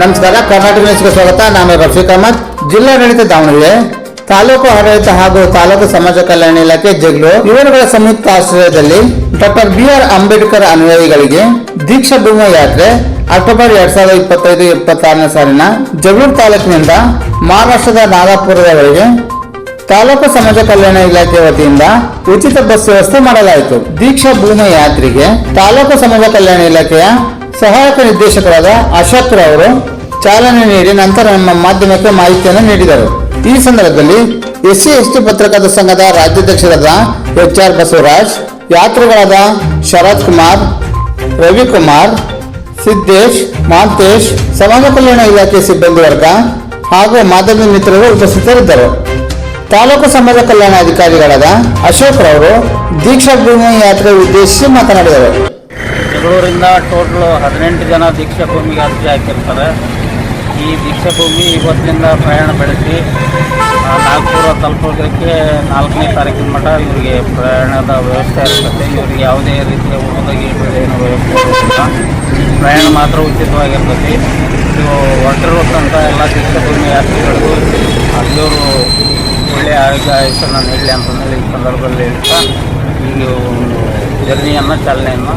ನಮಸ್ಕಾರ ಕರ್ನಾಟಕ ನ್ಯೂಸ್ಗೆ ಸ್ವಾಗತ. ನಾನು ರಫೀಕ್ ಅಹಮದ್ ಜಿಲ್ಲಾಡಳಿತ ದಾವಣಗೆರೆ, ತಾಲೂಕು ಆಡಳಿತ ಹಾಗೂ ತಾಲೂಕು ಸಮಾಜ ಕಲ್ಯಾಣ ಇಲಾಖೆ ಜಗ್ಲು ಇವರುಗಳ ಸಂಯುಕ್ತ ಆಶ್ರಯದಲ್ಲಿ ಡಾಕ್ಟರ್ ಬಿ ಆರ್ ಅಂಬೇಡ್ಕರ್ ಅನುಯಾಯಿಗಳಿಗೆ ದೀಕ್ಷಾ ಭೂಮ ಯಾತ್ರೆ ಅಕ್ಟೋಬರ್ ಎರಡ್ ಸಾವಿರದ ಇಪ್ಪತ್ತೈದು, ಇಪ್ಪತ್ತಾರನೇ ಸಾಲಿನ ಜಗಳೂರು ತಾಲೂಕಿನಿಂದ ಮಹಾರಾಷ್ಟ್ರದ ನಾಗಪುರದವರೆಗೆ ತಾಲೂಕು ಸಮಾಜ ಕಲ್ಯಾಣ ಇಲಾಖೆ ವತಿಯಿಂದ ಉಚಿತ ಬಸ್ ವ್ಯವಸ್ಥೆ ಮಾಡಲಾಯಿತು. ದೀಕ್ಷಾ ಭೂಮ ಯಾತ್ರೆಗೆ ತಾಲೂಕು ಸಮಾಜ ಕಲ್ಯಾಣ ಇಲಾಖೆಯ ಸಹಾಯಕ ನಿರ್ದೇಶಕರಾದ ಅಶೋಕ್ ಅವರು ಚಾಲನೆ ನೀಡಿ ನಂತರ ನಮ್ಮ ಮಾಧ್ಯಮಕ್ಕೆ ಮಾಹಿತಿಯನ್ನು ನೀಡಿದರು. ಈ ಸಂದರ್ಭದಲ್ಲಿ ಎಸ್ ಟಿ ಪತ್ರಕರ್ತರ ಸಂಘದ ರಾಜ್ಯಾಧ್ಯಕ್ಷರಾದ ಎಚ್ ಆರ್ ಬಸವರಾಜ್, ಯಾತ್ರಿಗಳಾದ ಶರತ್ ಕುಮಾರ್, ರವಿಕುಮಾರ್, ಸಿದ್ದೇಶ್, ಮಾಂತೇಶ್, ಸಮಾಜ ಕಲ್ಯಾಣ ಇಲಾಖೆ ಸಿಬ್ಬಂದಿ ವರ್ಗ ಹಾಗೂ ಮಾಧ್ಯಮ ಮಿತ್ರರು ಉಪಸ್ಥಿತರಿದ್ದರು. ತಾಲೂಕು ಸಮಾಜ ಕಲ್ಯಾಣ ಅಧಿಕಾರಿಗಳಾದ ಅಶೋಕ್ ರವರು ದೀಕ್ಷಾ ಭೂಮಿ ಯಾತ್ರೆ ಉದ್ದೇಶಿಸಿ ಮಾತನಾಡಿದರು. ಜಗಳೂರಿಂದ ಟೋಟಲ್ ಹದಿನೆಂಟು ಜನ ದೀಕ್ಷಾ ಭೂಮಿಗೆ ಅರ್ಜಿ ಹಾಕಿರ್ತಾರೆ. ಈ ದೀಕ್ಷಾ ಭೂಮಿ ಇವತ್ತಿನಿಂದ ಪ್ರಯಾಣ ಬೆಳೆಸಿ ನಾಗ್ಪುರ ತಲುಪೋದಕ್ಕೆ ನಾಲ್ಕನೇ ತಾರೀಕಿನ ಮಟ್ಟ ಇವರಿಗೆ ಪ್ರಯಾಣದ ವ್ಯವಸ್ಥೆ ಇರ್ತದೆ. ಇವರಿಗೆ ಯಾವುದೇ ರೀತಿಯ ಊಟದಾಗಿ ಏನು ವ್ಯವಸ್ಥೆ ಇರೋದಿಲ್ಲ. ಪ್ರಯಾಣ ಮಾತ್ರ ಉಚಿತವಾಗಿರ್ತದೆ. ಇದು ಹೊರಟಿರುವಂಥ ಎಲ್ಲ ದೀಕ್ಷಾ ಭೂಮಿ ಯಾತ್ರಿಗಳಿಗೂ ಅಲ್ಲಿಯವರು ಒಳ್ಳೆಯ ಆರೋಗ್ಯ ಆಯುಷ್ಯನ ನೀಡಲಿ ಅಂತಂದೇಳಿ ಈ ಸಂದರ್ಭದಲ್ಲಿ ಹೇಳ್ತಾ, ಈ ಒಂದು ಜರ್ನಿಯನ್ನು, ಚಾಲನೆಯನ್ನು